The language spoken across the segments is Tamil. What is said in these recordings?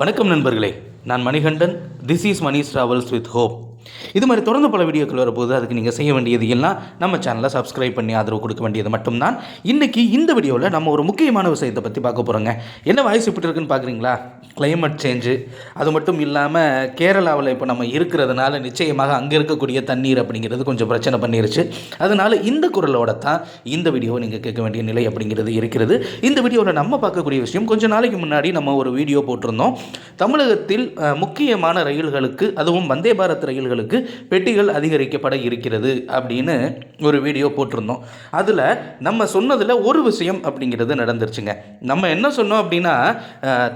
வணக்கம் நண்பர்களே. நான் Manikandan. This is Mani travels with hope இது மாதிரி தொடர்ந்து பல வீடியோக்கள் வரப்போது அதுக்கு நீங்கள் செய்ய வேண்டியது எல்லாம் நம்ம சேனலை சப்ஸ்கிரைப் பண்ணி ஆதரவு கொடுக்க வேண்டியது மட்டும்தான். இன்றைக்கி இந்த வீடியோவில் நம்ம ஒரு முக்கியமான விஷயத்தை பற்றி பார்க்க போகிறோங்க என்ன வாய்ஸ் இப்படி இருக்குன்னு பார்க்குறீங்களா கிளைமேட் சேஞ்சு அது மட்டும் இல்லாமல் கேரளாவில் இப்போ நம்ம இருக்கிறதுனால நிச்சயமாக அங்கே இருக்கக்கூடிய தண்ணீர் அப்படிங்கிறது கொஞ்சம் பிரச்சனை பண்ணிருச்சு. அதனால் இந்த குரலோட தான் இந்த வீடியோவை நீங்கள் கேட்க வேண்டிய நிலை அப்படிங்கிறது இருக்கிறது. இந்த வீடியோவில் நம்ம பார்க்கக்கூடிய விஷயம் கொஞ்சம் நாளைக்கு முன்னாடி நம்ம ஒரு வீடியோ போட்டிருந்தோம். தமிழகத்தில் முக்கியமான ரயில்களுக்கு அதுவும் வந்தே பாரத் ரயில்களுக்கு பெட்டிகள் அதிகரிக்கப்பட இருக்கிறது அப்படின்னு ஒரு வீடியோ போட்டிருந்தோம். அதில் நம்ம சொன்னதில் ஒரு விஷயம் அப்படிங்கிறது நடந்துருச்சுங்க. நம்ம என்ன சொன்னோம் அப்படின்னா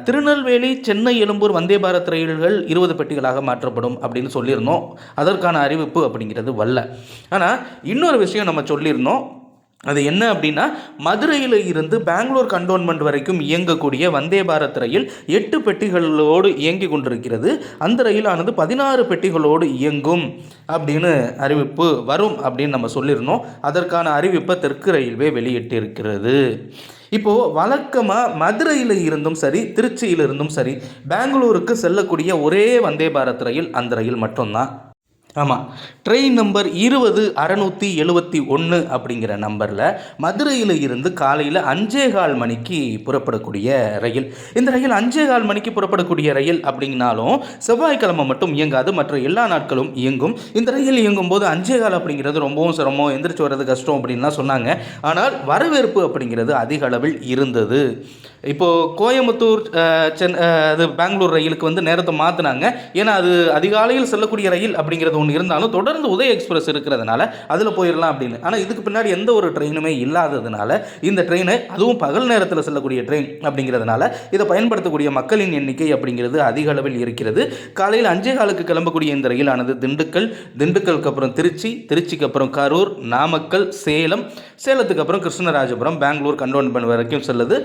திருநெல்வேலி சென்னை எழும்பூர் வந்தே பாரத் ரயில்கள் இருபது பெட்டிகளாக மாற்றப்படும் அப்படின்னு சொல்லியிருந்தோம். அதற்கான அறிவிப்பு அப்படிங்கிறது வரல. ஆனால் இன்னொரு விஷயம் நம்ம சொல்லியிருந்தோம். அது என்ன அப்படின்னா மதுரையில் இருந்து பெங்களூர் கண்டோன்மெண்ட் வரைக்கும் இயங்கக்கூடிய வந்தே பாரத் ரயில் எட்டு பெட்டிகளோடு இயங்கி கொண்டிருக்கிறது. அந்த ரயிலானது பதினாறு பெட்டிகளோடு இயங்கும் அப்படின்னு அறிவிப்பு வரும் அப்படின்னு நம்ம சொல்லியிருந்தோம். அதற்கான அறிவிப்பை தெற்கு ரயில்வே வெளியிட்டிருக்கிறது. இப்போது வழக்கமாக மதுரையில் இருந்தும் சரி திருச்சியில் இருந்தும் சரி பெங்களூருக்கு செல்லக்கூடிய ஒரே வந்தே பாரத் ரயில் அந்த ரயில் மட்டும்தான். ஆமாம் ட்ரெயின் நம்பர் இருபது அறநூற்றி எழுபத்தி ஒன்று அப்படிங்கிற நம்பரில் மதுரையில் இருந்து காலையில் அஞ்சே கால் மணிக்கு புறப்படக்கூடிய ரயில். இந்த ரயில் அஞ்சே கால் மணிக்கு புறப்படக்கூடிய ரயில் அப்படிங்கனாலும் செவ்வாய்க்கிழமை மட்டும் இயங்காது. மற்ற எல்லா நாட்களும் இயங்கும். இந்த ரயில் இயங்கும் போது அஞ்சே கால் அப்படிங்கிறது ரொம்பவும் சிரமம். எந்திரிச்சு வர்றது கஷ்டம் அப்படின்லாம் சொன்னாங்க. ஆனால் வரவேற்பு அப்படிங்கிறது அதிக அளவில் இருந்தது. இப்போது கோயம்புத்தூர் சென் அது பெங்களூர் ரயிலுக்கு வந்து நேரத்தை மாற்றினாங்க ஏன்னா அது அதிகாலையில் செல்லக்கூடிய ரயில் அப்படிங்கிறது ஒன்று இருந்தாலும் தொடர்ந்து உதய எக்ஸ்பிரஸ் இருக்கிறதுனால அதில் போயிடலாம் அப்படின்னு. ஆனால் இதுக்கு பின்னாடி எந்த ஒரு ட்ரெயினுமே இல்லாததுனால இந்த ட்ரெயினை அதுவும் பகல் நேரத்தில் செல்லக்கூடிய ட்ரெயின் அப்படிங்கிறதுனால இதை பயன்படுத்தக்கூடிய மக்களின் எண்ணிக்கை அப்படிங்கிறது அதிக அளவில் இருக்கிறது. காலையில் அஞ்சே காலுக்கு கிளம்பக்கூடிய இந்த ரயிலானது திண்டுக்கல் திண்டுக்கலுக்கு அப்புறம் திருச்சி திருச்சிக்கு அப்புறம் கரூர் நாமக்கல் சேலம் சேலத்துக்கு அப்புறம் கிருஷ்ணராஜபுரம் பெங்களூர் கண்டோன்மெண்ட் வரைக்கும் செல்லுது.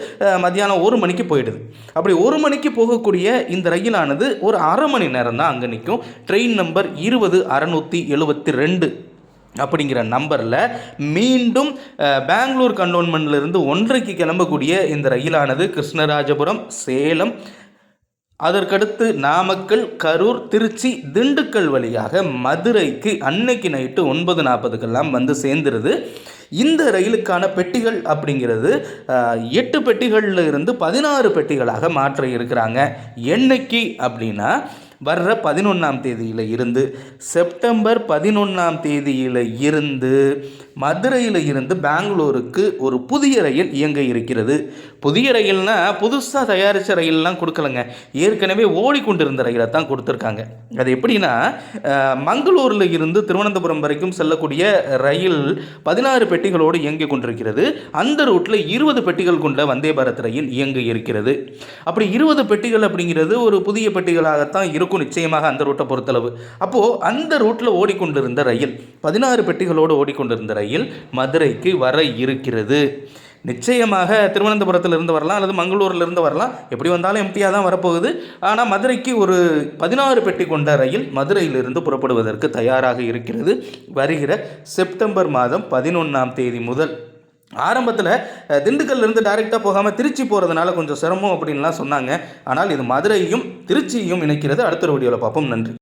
மத்தியானம் மத்தியானம் ஒரு மணிக்கு போயிடுது. அப்படி ஒரு மணிக்கு போகக்கூடிய இந்த ரயிலானது ஒரு அரை மணி நேரம் தான் அங்கே நிற்கும். ட்ரெயின் நம்பர் இருபது அறநூற்றி எழுபத்தி ரெண்டு அப்படிங்கிற நம்பரில் மீண்டும் பெங்களூர் கண்டோன்மெண்ட்லேருந்து ஒன்றைக்கு கிளம்பக்கூடிய இந்த ரயிலானது கிருஷ்ணராஜபுரம் சேலம் அதற்கடுத்து நாமக்கல் கரூர் திருச்சி திண்டுக்கல் வழியாக மதுரைக்கு அன்னைக்கு நைட்டு ஒன்பது நாற்பதுக்கெல்லாம் வந்து சேர்ந்துருது. இந்த ரயிலுக்கான பெட்டிகள் அப்படிங்கிறது எட்டு பெட்டிகளில் இருந்து பதினாறு பெட்டிகளாக மாற்ற இருக்கிறாங்க. என்னைக்கு அப்படின்னா வர்ற பதினொன்றாம் தேதியில் இருந்து செப்டம்பர் பதினொன்றாம் தேதியில் இருந்து மதுரையில் இருந்து பெங்களூருக்கு ஒரு புதிய ரயில் இயங்க இருக்கிறது. புதிய ரயில்னால் புதுசாக தயாரித்த ரயில்லாம் கொடுக்கலங்க. ஏற்கனவே ஓடிக்கொண்டிருந்த ரயிலை தான் கொடுத்துருக்காங்க. அது எப்படின்னா மங்களூரில் இருந்து திருவனந்தபுரம் வரைக்கும் செல்லக்கூடிய ரயில் பதினாறு பெட்டிகளோடு இயங்கி கொண்டிருக்கிறது. அந்த ரூட்டில் இருபது பெட்டிகள் கொண்ட வந்தே பாரத் ரயில் இயங்க இருக்கிறது. அப்படி இருபது பெட்டிகள் அப்படிங்கிறது ஒரு புதிய பெட்டிகளாகத்தான் இருக்கும் நிச்சயமாக அந்த ரூட்டை பொறுத்தளவு. அப்போது அந்த ரூட்டில் ஓடிக்கொண்டிருந்த ரயில் பதினாறு பெட்டிகளோடு ஓடிக்கொண்டிருந்த ரயில் மதுரைக்கு வர இருக்கிறது. நிச்சயமாக திருவனந்தபுரத்தில் இருந்து வரலாம் அல்லது மங்களூரில் இருந்து வரலாம். எப்படி வந்தாலும் எம்டியாக தான் வரப்போகுது. ஆனால் மதுரைக்கு ஒரு பதினாறு பெட்டி கொண்ட ரயில் மதுரையிலிருந்து புறப்படுவதற்கு தயாராக இருக்கிறது. வருகிற செப்டம்பர் மாதம் பதினொன்றாம் தேதி முதல். ஆரம்பத்தில் திண்டுக்கல்லிருந்து டைரெக்டாக போகாமல் திருச்சி போகிறதுனால கொஞ்சம் சிரமம் அப்படின்லாம் சொன்னாங்க. ஆனால் இது மதுரையும் திருச்சியையும் இணைக்கிறது. அடுத்த வீடியோவில் பார்ப்போம். நன்றி.